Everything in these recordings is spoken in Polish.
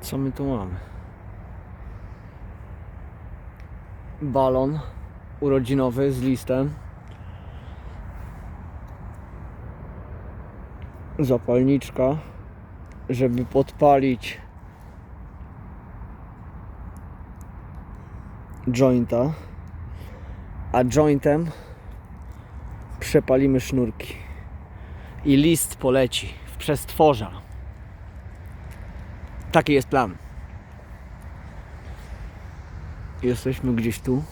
Co my tu mamy? Balon urodzinowy z listem. Zapalniczka, żeby podpalić jointa, a jointem przepalimy sznurki i list poleci w przestworza. Taki jest plan. Jesteśmy gdzieś tu.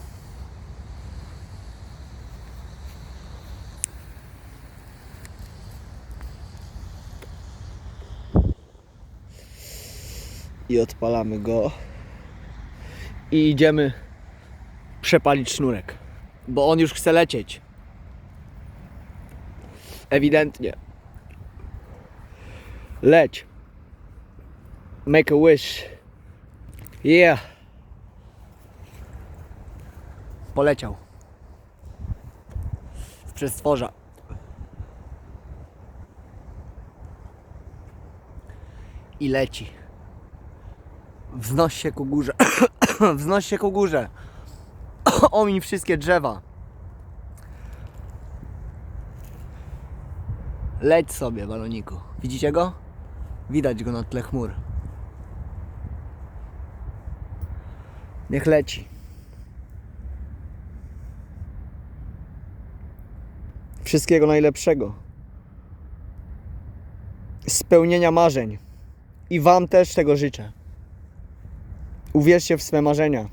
I odpalamy go. I idziemy przepalić sznurek. Bo on już chce lecieć. Ewidentnie. Leć. Make a wish. Yeah. Poleciał. Z przestworza. I leci. Wznoś się ku górze. Wznoś się ku górze. Omiń wszystkie drzewa. Leć sobie, baloniku. Widzicie go? Widać go na tle chmur. Niech leci. Wszystkiego najlepszego. Spełnienia marzeń. I Wam też tego życzę. Uwierzcie w swe marzenia.